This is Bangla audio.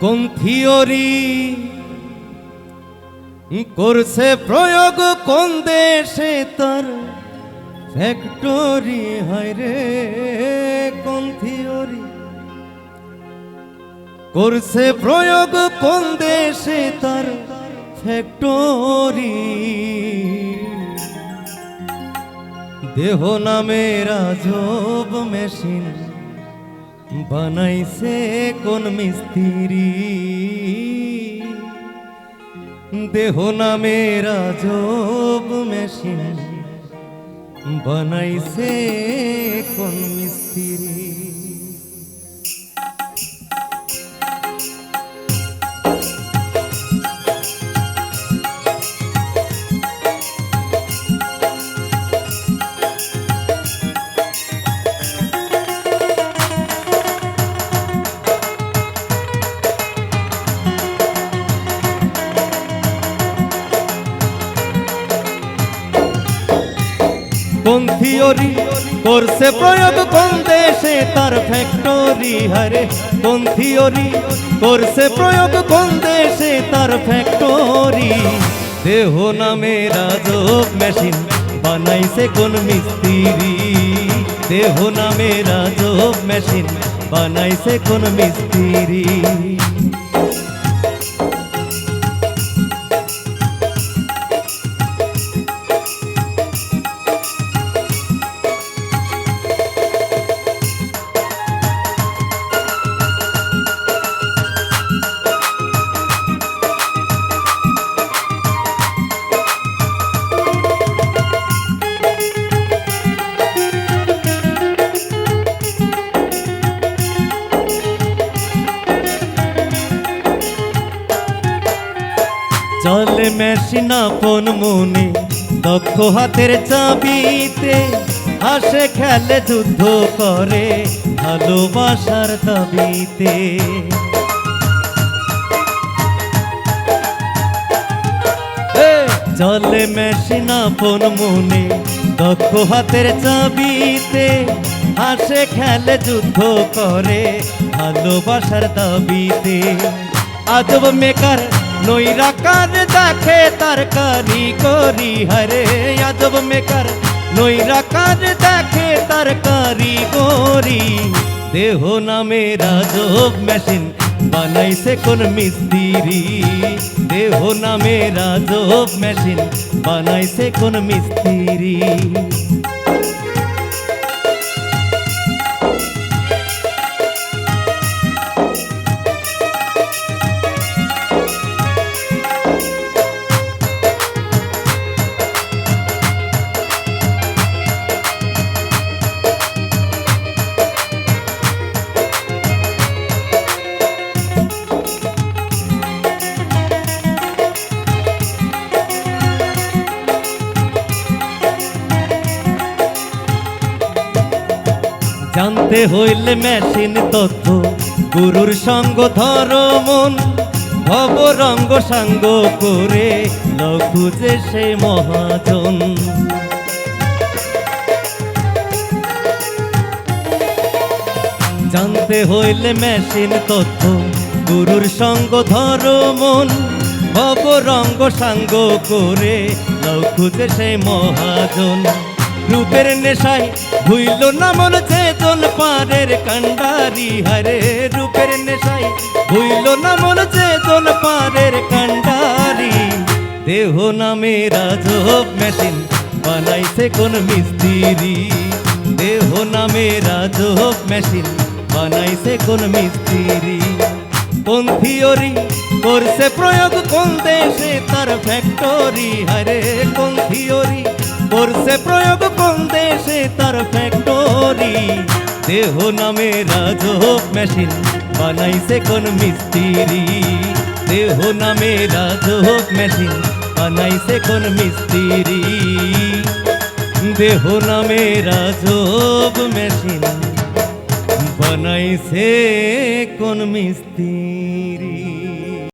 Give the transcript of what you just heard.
কোন থিওরি করছে প্রয়োগ কোন দেশে তার? ফ্যাক্টরি হয় রে কোন থিওরি করছে প্রয়োগ কোন দেশে তার? ফ্যাক্টরি দেহ নামের আজব মেশিন। বানাইছে কোন মিস্ত্রি। দেহ নামে রাজব মেশিন। বানাইছে কোন মিস্ত্রি। কোন থিওরি করছে প্রয়োগ কোন দেশে? তার ফ্যাক্টরি হারে। কোন থিওরি করছে প্রয়োগ কোন দেশে? তার ফ্যাক্টরি দেহ নামে রাজব মেশিন বানাইছে কোন মিস্ত্রি। দেহ নামে রাজব মেশিন বানাইছে কোন মিস্ত্রি। চলে মেশিন আপন মনে দক্ষ হাতের চাবিতে হাসে খেলে যুদ্ধ করে ভালোবাসার দাবিতে। চলে মেশিন আপন মনে দক্ষ হাতের চাবিতে হাসে খেলে যুদ্ধ করে ভালোবাসার দাবিতে। আজব মেকার নৈরাকার দেখে তার কারিগরি হরে আজব মেকার। নৈরাকার দেখে তার কারিগরি দেহ নামে রাজব মেশিন বানাইছে কোন মিস্ত্রি। দেহ নামে রাজব মেশিন বানাইছে কোন মিস্ত্রি। জানতে হইলে মেশিন তথ্য। গুরুর সঙ্গ ধর মন, ভব রঙ্গ সাঙ্গ করে লঘুজে সে মহাজন। জানতে হইলে মেশিন তথ্য, গুরুর সঙ্গ ধর মন, ভব রঙ্গ সাঙ্গ করে লঘুজে সে মহাজন। রূপের নেশায় ভুইল না মন চেতন পারের কান্ডারি হারে রূপের নেশায় ভুইল না মন চেতন পারের কান্ডারি দেহ নামে রাজব মেশিন বানাইছে কোন মিস্ত্রি। দেহ নামে রাজব মেশিন বানাইছে কোন মিস্ত্রি। কোন থিওরি করছে প্রয়োগ কোন দেশে তার ফ্যাক্টরি হারে কোন থিওরি করছে প্রয়োগ কোন দেশে? তার ফ্যাক্টরি দেহ নামে রাজব মেশিন বানাইছে কোন মিস্ত্রি। দেহ নামে রাজব মেশিন বানাইছে কোন মিস্ত্রি। দেহ নামে রাজব মেশিন বানাইছে কোন মিস্ত্রি।